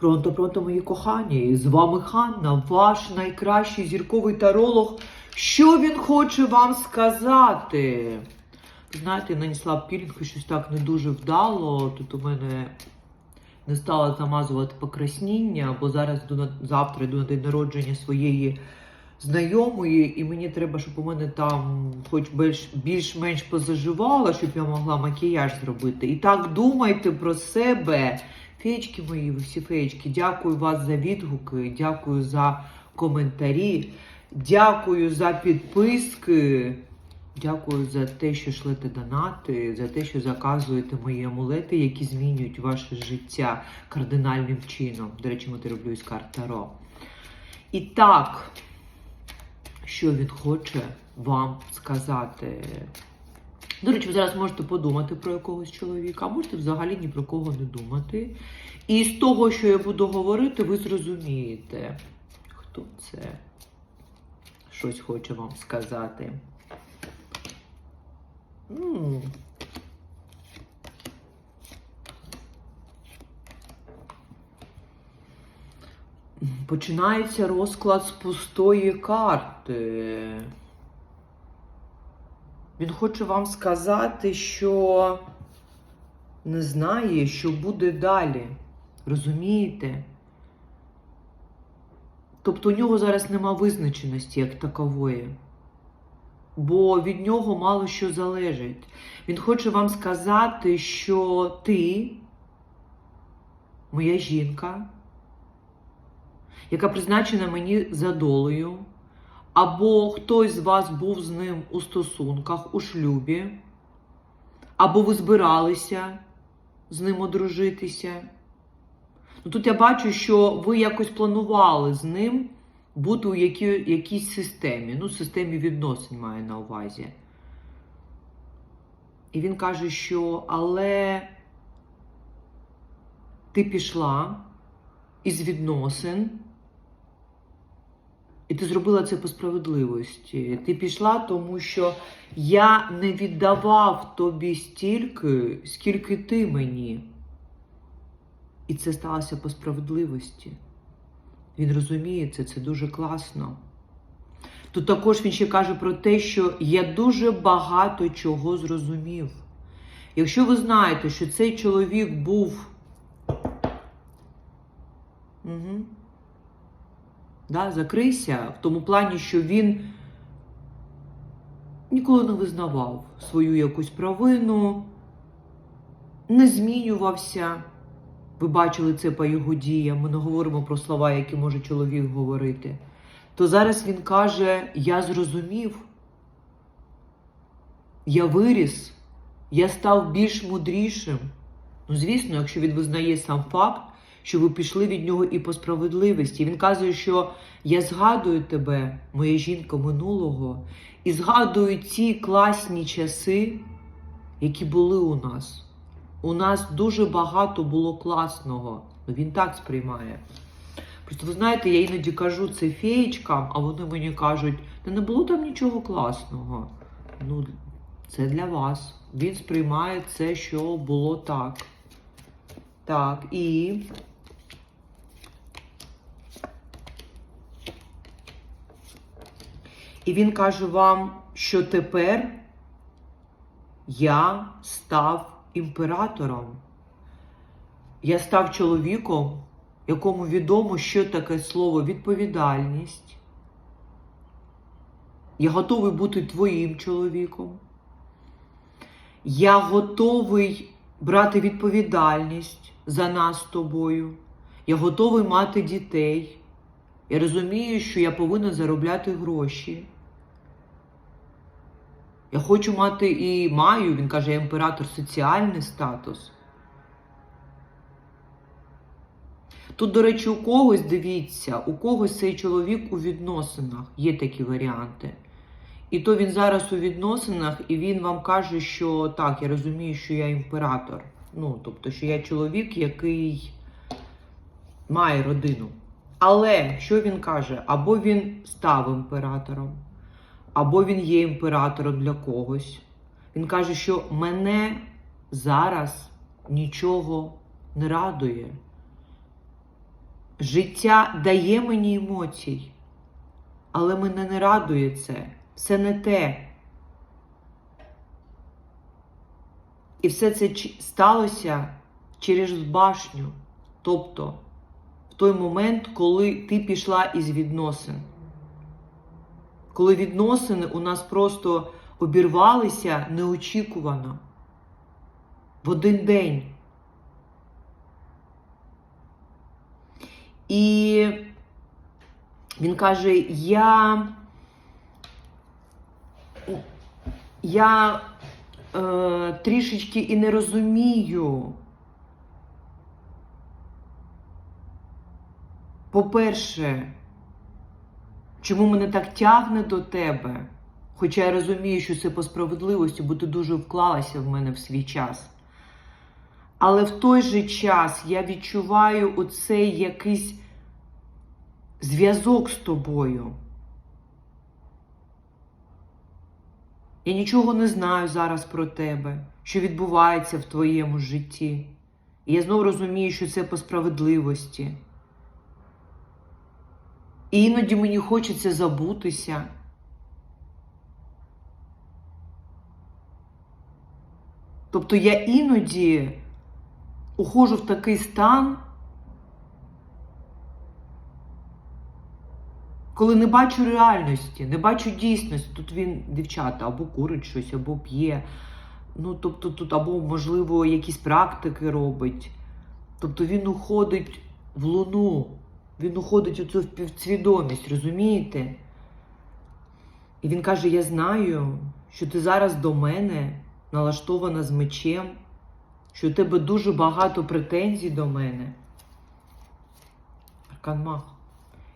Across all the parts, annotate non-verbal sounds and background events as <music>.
Пронто, пронто, мої кохані! З вами Ханна, ваш найкращий зірковий таролог. Що він хоче вам сказати? Знаєте, нанесла пілінг і щось так не дуже вдало. Тут у мене не стала замазувати покрасніння, бо зараз на завтра йду на день народження своєї знайомої, і мені треба, щоб у мене там хоч більш, більш-менш позаживало, щоб я могла макіяж зробити. І так думайте про себе. Феєчки мої, ви всі феєчки, дякую вас за відгуки, дякую за коментарі, дякую за підписки. Дякую за те, що шлете донати, за те, що заказуєте мої амулети, які змінюють ваше життя кардинальним чином. До речі, ми роблю із карт Таро. І так, що він хоче вам сказати? До речі, ви зараз можете подумати про якогось чоловіка, а можете взагалі ні про кого не думати. І з того, що я буду говорити, ви зрозумієте, хто це щось хоче вам сказати. М. Починається розклад з пустої карти. Він хоче вам сказати, що не знає, що буде далі. Розумієте? Тобто у нього зараз нема визначеності як такової бо від нього мало що залежить. Він хоче вам сказати, що ти, моя жінка, яка призначена мені за долею, або хтось з вас був з ним у стосунках, у шлюбі, або ви збиралися з ним одружитися. Ну, Тут я бачу, що ви якось планували з ним бути у які, якійсь системі, ну, системі відносин має на увазі. І він каже, що але ти пішла із відносин, і ти зробила це по справедливості. Ти пішла, тому що я не віддавав тобі стільки, скільки ти мені. І це сталося по справедливості. Він розуміє це, це дуже класно. Тут також він ще каже про те, що я дуже багато чого зрозумів. Якщо ви знаєте, що цей чоловік був. Угу. Да, Закрийся в тому плані, що він ніколи не визнавав свою якусь провину, не змінювався. Ви бачили це по його діям, ми не говоримо про слова, які може чоловік говорити. То зараз він каже: Я зрозумів, я виріс, я став більш мудрішим. Ну, звісно, якщо він визнає сам факт, що ви пішли від нього і по справедливості. Він каже, що я згадую тебе, моя жінка минулого, і згадую ці класні часи, які були у нас. У нас дуже багато було класного. Ну, Він так сприймає. Просто ви знаєте, я іноді кажу це феєчкам, а вони мені кажуть, та не було там нічого класного. Ну, це для вас. Він сприймає це, що було так. Так, і. І він каже вам, що тепер я став імператором. Я став чоловіком, якому відомо, що таке слово відповідальність. Я готовий бути твоїм чоловіком. Я готовий брати відповідальність за нас з тобою. Я готовий мати дітей. Я розумію, що я повинна заробляти гроші. Я хочу мати і маю, він каже, я імператор, соціальний статус. Тут, до речі, у когось, дивіться, у когось цей чоловік у відносинах. Є такі варіанти. І то він зараз у відносинах, і він вам каже, що так, я розумію, що я імператор. Ну, тобто, що я чоловік, який має родину. Але що він каже? Або він став імператором, або він є імператором для когось. Він каже, що мене зараз нічого не радує. Життя дає мені емоцій, але мене не радує це. Все не те. І все це сталося через башню. Тобто, той момент, коли ти пішла із відносин. Коли відносини у нас просто обірвалися неочікувано. В один день. І він каже: я. Я е, трішечки і не розумію. По-перше, чому мене так тягне до тебе? Хоча я розумію, що це по справедливості, бо ти дуже вклалася в мене в свій час. Але в той же час я відчуваю оцей якийсь зв'язок з тобою. Я нічого не знаю зараз про тебе, що відбувається в твоєму житті. І я знову розумію, що це по справедливості. І іноді мені хочеться забутися. Тобто я іноді уходжу в такий стан, коли не бачу реальності, не бачу дійсності. Тут він, дівчата, або курить щось, або п'є. Ну, тобто тут, або, можливо, якісь практики робить. Тобто він уходить в луну, він уходить у цю співсвідомість, розумієте? І він каже: Я знаю, що ти зараз до мене налаштована з мечем, що у тебе дуже багато претензій до мене. Аркан Маг.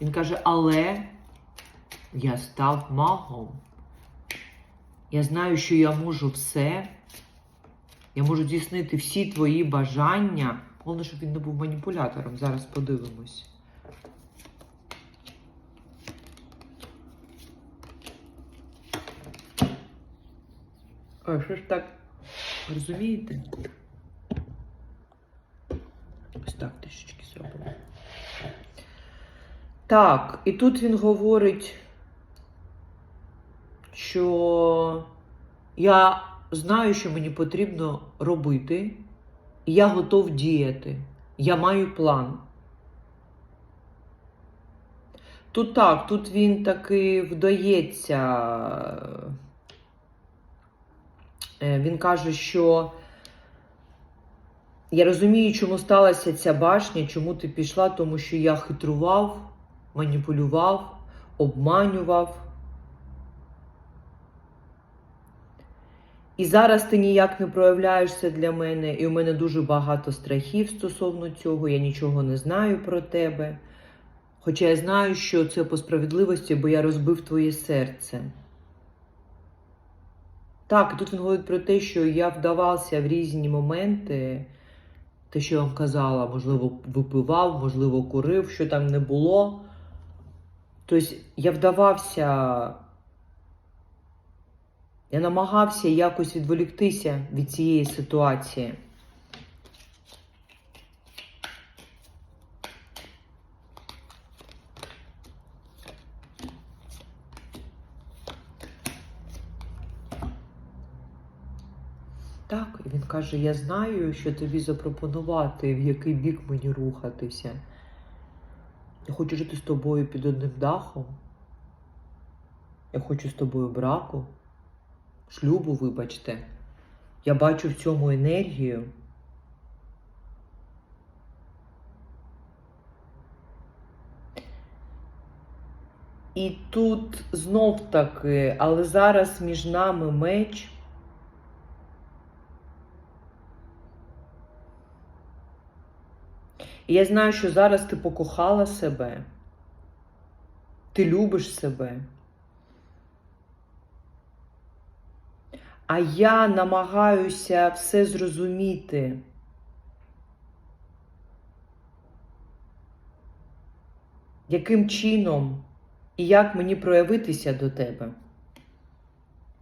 Він каже, але я став магом. Я знаю, що я можу все. Я можу здійснити всі твої бажання. Головне, щоб він не був маніпулятором. Зараз подивимось. А що ж так? Розумієте? Ось так трішечки зробимо. Так, і тут він говорить, що я знаю, що мені потрібно робити, і я готов діяти. Я маю план. Тут так, тут він таки вдається. Е, Він каже, що я розумію, чому сталася ця башня, чому ти пішла, тому що я хитрував, маніпулював, обманював. І зараз ти ніяк не проявляєшся для мене, і у мене дуже багато страхів стосовно цього, я нічого не знаю про тебе. Хоча я знаю, що це по справедливості, бо я розбив твоє серце. Так, тут він говорить про те, що я вдавався в різні моменти, те, що я вам казала, можливо, випивав, можливо, курив, що там не було. Тобто я вдавався, я намагався якось відволіктися від цієї ситуації. Так, і він каже: Я знаю, що тобі запропонувати, в який бік мені рухатися. Я хочу жити з тобою під одним дахом. Я хочу з тобою браку, шлюбу, вибачте. Я бачу в цьому енергію. І тут знов таки, але зараз між нами меч. І я знаю, що зараз ти покохала себе, ти любиш себе. А я намагаюся все зрозуміти. Яким чином і як мені проявитися до тебе?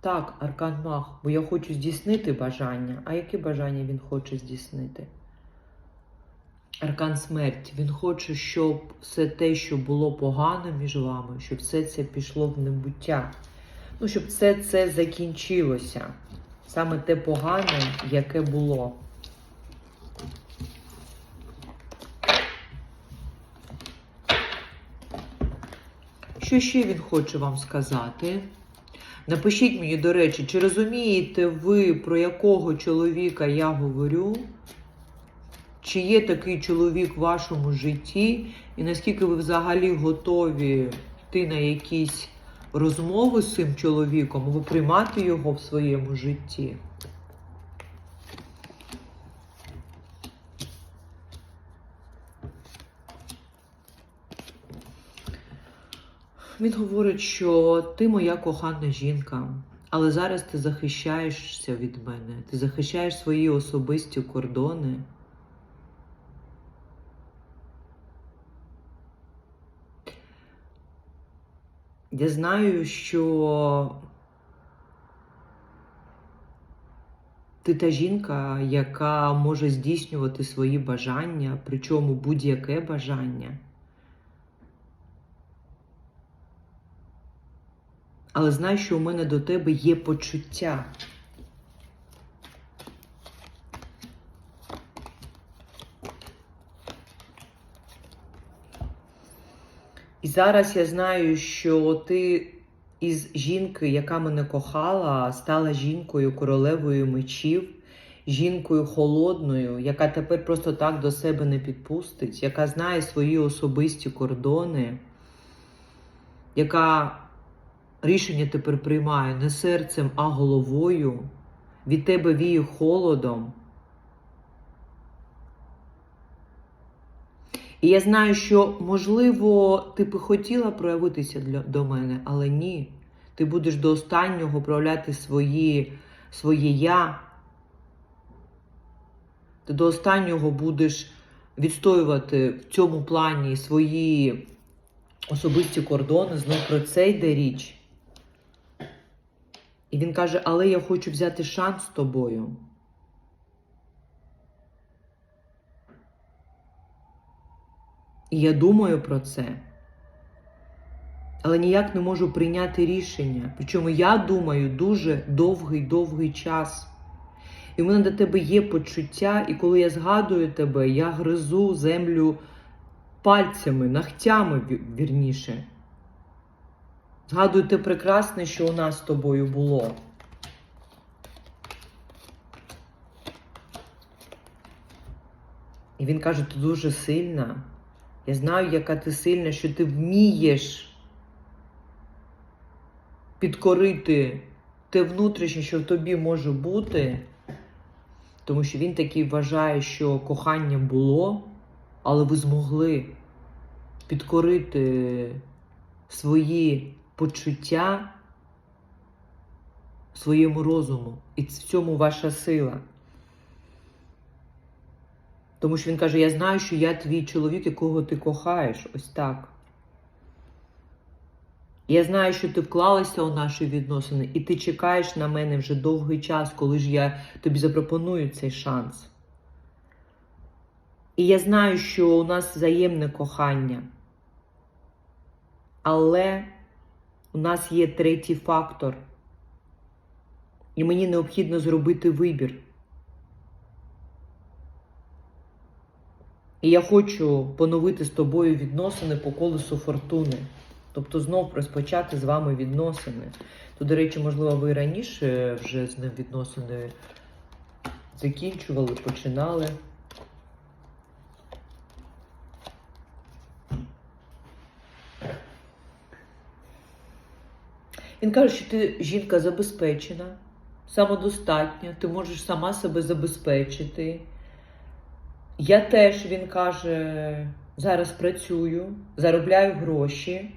Так, Аркан Мах, бо я хочу здійснити бажання. А які бажання він хоче здійснити? Аркан смерть. Він хоче, щоб все те, що було погано між вами, щоб все це пішло в небуття. Ну, щоб все це закінчилося. Саме те погане, яке було. Що ще він хоче вам сказати? Напишіть мені, до речі, чи розумієте ви, про якого чоловіка я говорю? Чи є такий чоловік в вашому житті, і наскільки ви взагалі готові йти на якісь розмови з цим чоловіком, або приймати його в своєму житті? Він говорить, що ти моя кохана жінка, але зараз ти захищаєшся від мене, ти захищаєш свої особисті кордони. Я знаю, що ти та жінка, яка може здійснювати свої бажання, причому будь-яке бажання. Але знай, що у мене до тебе є почуття. Зараз я знаю, що ти із жінки, яка мене кохала, стала жінкою королевою мечів, жінкою холодною, яка тепер просто так до себе не підпустить, яка знає свої особисті кордони, яка рішення тепер приймає не серцем, а головою. Від тебе віє холодом. І я знаю, що, можливо, ти би хотіла проявитися для, до мене, але ні. Ти будеш до останнього проявляти свої, своє я. Ти до останнього будеш відстоювати в цьому плані свої особисті кордони. Знову про це йде річ. І він каже: Але я хочу взяти шанс з тобою. І я думаю про це. Але ніяк не можу прийняти рішення. Причому я думаю дуже довгий-довгий час. І в мене до тебе є почуття, і коли я згадую тебе, я гризу землю пальцями, ногтями вірніше. Згадую те прекрасне, що у нас з тобою було. І він каже: ти дуже сильна. Я знаю, яка ти сильна, що ти вмієш підкорити те внутрішнє, що в тобі може бути. Тому що він такий вважає, що кохання було, але ви змогли підкорити свої почуття своєму розуму. І в цьому ваша сила. Тому що він каже: Я знаю, що я твій чоловік, якого ти кохаєш. Ось так. Я знаю, що ти вклалася у наші відносини, і ти чекаєш на мене вже довгий час, коли ж я тобі запропоную цей шанс. І я знаю, що у нас взаємне кохання. Але у нас є третій фактор. І мені необхідно зробити вибір. І я хочу поновити з тобою відносини по колесу фортуни. Тобто знов розпочати з вами відносини. То, до речі, можливо, ви раніше вже з ним відносини закінчували, починали. Він каже, що ти жінка забезпечена, самодостатня, ти можеш сама себе забезпечити. Я теж, він каже, зараз працюю, заробляю гроші.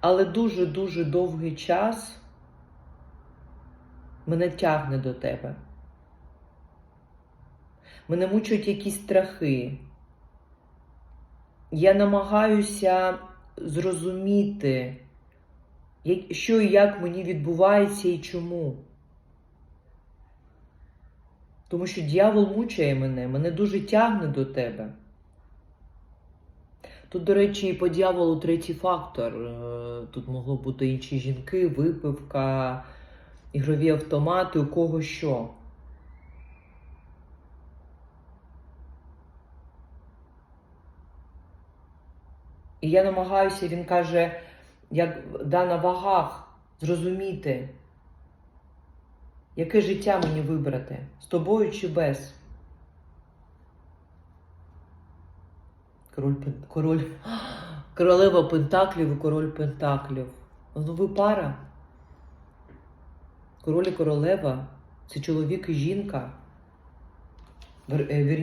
Але дуже-дуже довгий час мене тягне до тебе. Мене мучують якісь страхи. Я намагаюся зрозуміти, що і як мені відбувається і чому. Тому що дьявол мучає мене, мене дуже тягне до тебе. Тут, до речі, і по дьяволу третій фактор. Е, Тут могло бути інші жінки, випивка, ігрові автомати, у кого що. І я намагаюся, він каже, як да, на вагах зрозуміти, яке життя мені вибрати, з тобою чи без. Король, король, <gasps> королева Пентаклів і король Пентаклів. Ну ви пара. Король і королева це чоловік і жінка. Е, вірні-